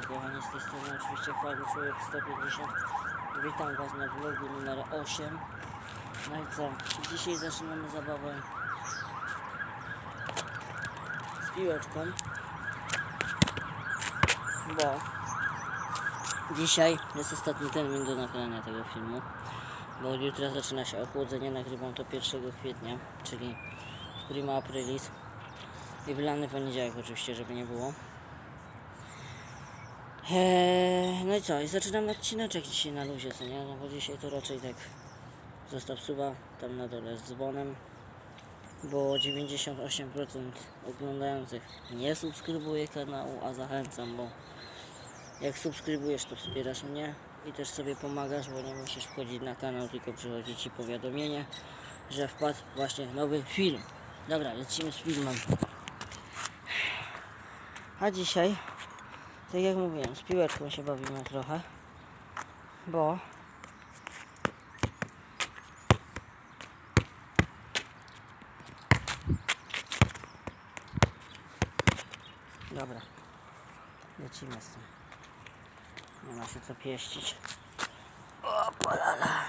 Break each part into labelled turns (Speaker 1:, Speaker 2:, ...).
Speaker 1: kochani, z tej strony oczywiście Fajny Człowiek 150. Witam Was na vlogu numer 8. No i co? Dzisiaj zaczynamy zabawę z piłeczką. Bo dzisiaj jest ostatni termin do nagrania tego filmu. Bo od jutra zaczyna się ochłodzenie, nagrywam to 1 kwietnia, czyli prima aprilis. I wylany poniedziałek oczywiście, żeby nie było. Eee, no i co? I zaczynam odcineczek dzisiaj na luzie, co nie? No bo dzisiaj to raczej tak zostaw suba tam na dole z dzwonem, bo 98% oglądających nie subskrybuje kanału, a zachęcam, bo jak subskrybujesz, to wspierasz mnie i też sobie pomagasz, bo nie musisz wchodzić na kanał, tylko przychodzi Ci powiadomienie, że wpadł właśnie nowy film. Dobra, lecimy z filmem. A dzisiaj tak jak mówiłem, z piłeczką się bawimy trochę, bo Dobra, lecimy z tym. Nie ma się co pieścić. O, polala.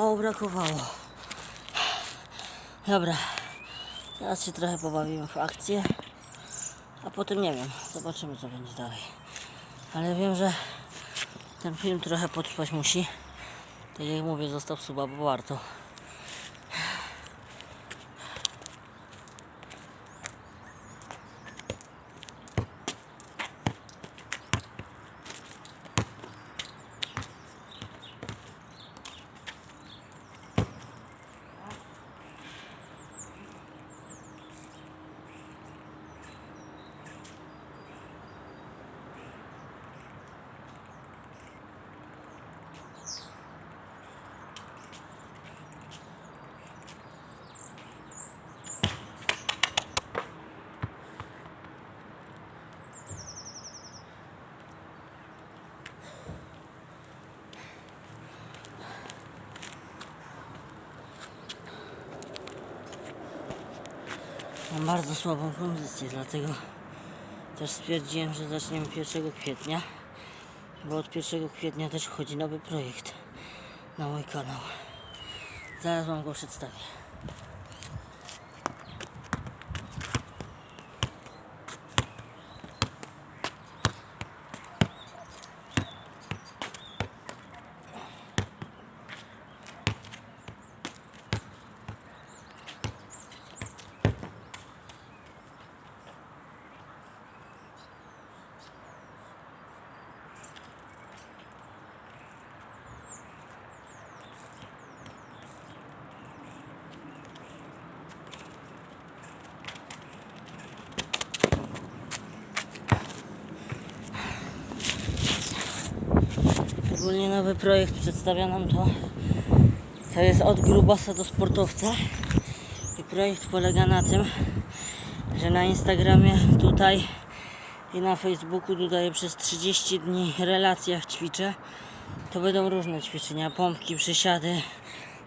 Speaker 1: Mało brakowało. Dobra, teraz się trochę pobawimy w akcję, a potem nie wiem, zobaczymy co będzie dalej. Ale wiem, że ten film trochę potrwać musi. Tak jak mówię, zostaw suba, bo warto. Bardzo słabą kondycję, dlatego też stwierdziłem, że zaczniemy 1 kwietnia, bo od 1 kwietnia też wchodzi nowy projekt na mój kanał. Zaraz Wam go przedstawię. Ogólnie nowy projekt przedstawia nam to. To jest od grubasa do sportowca. I projekt polega na tym, że na Instagramie tutaj i na Facebooku dodaję przez 30 dni relacjach ćwiczę. To będą różne ćwiczenia, pompki, przysiady.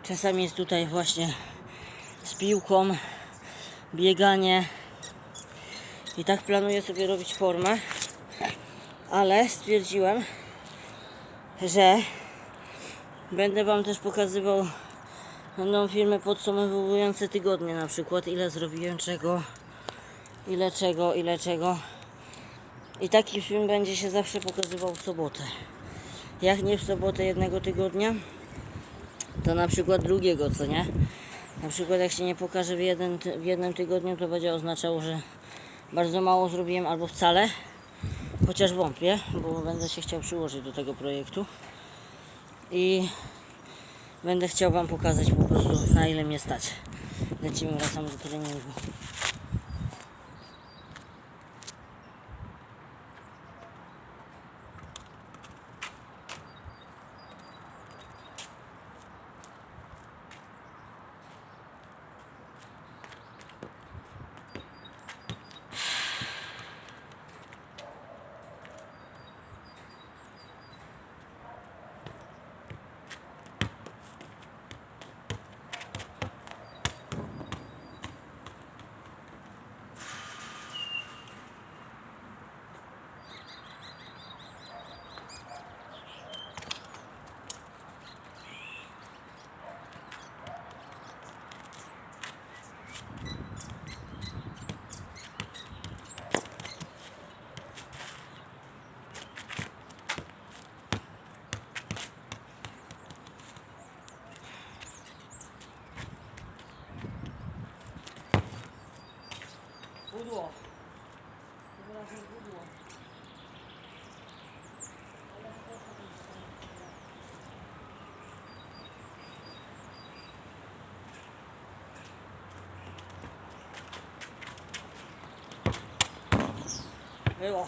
Speaker 1: Czasami jest tutaj właśnie z piłką, bieganie. I tak planuję sobie robić formę. Ale stwierdziłem, że będę Wam też pokazywał będą filmy podsumowujące tygodnie na przykład ile zrobiłem czego ile czego, ile czego. I taki film będzie się zawsze pokazywał w sobotę. Jak nie w sobotę jednego tygodnia to na przykład drugiego, co nie? Na przykład jak się nie pokaże w, jeden, w jednym tygodniu to będzie oznaczało, że bardzo mało zrobiłem albo wcale Chociaż wątpię, bo będę się chciał przyłożyć do tego projektu. I będę chciał Wam pokazać po prostu na ile mnie stać. Lecimy, wracamy do treningu. Pudło. Wyraźnie pudło. Było.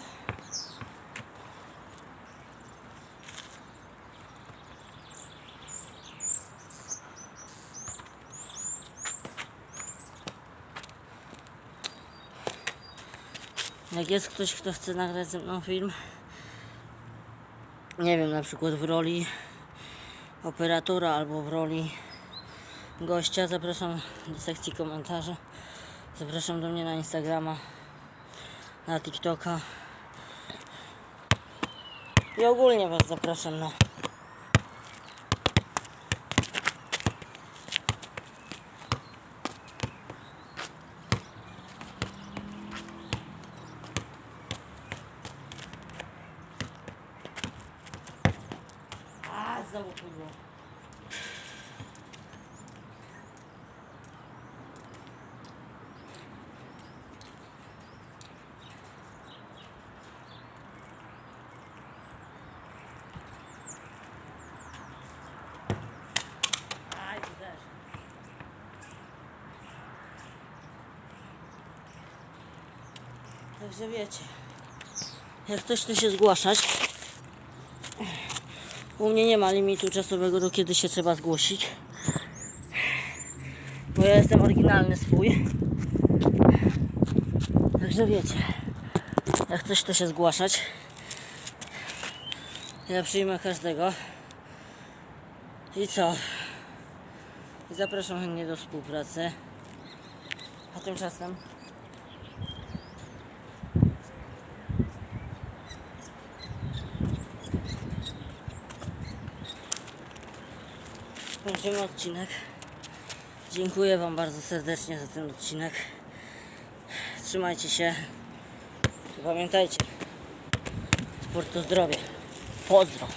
Speaker 1: Jak jest ktoś, kto chce nagrać ze mną film, nie wiem, na przykład w roli operatora albo w roli gościa, zapraszam do sekcji komentarzy. Zapraszam do mnie na Instagrama, na TikToka. I ogólnie Was zapraszam na A, znowu pudło. Także wiecie, jak ktoś chce się zgłaszać, u mnie nie ma limitu czasowego, do kiedy się trzeba zgłosić. Bo ja jestem oryginalny swój. Także wiecie, jak ktoś chce się zgłaszać, ja przyjmę każdego. I co? I zapraszam chętnie do współpracy. A tymczasem kończymy odcinek. Dziękuję Wam bardzo serdecznie za ten odcinek. Trzymajcie się. I Pamiętajcie, sport to zdrowie. Pozdro.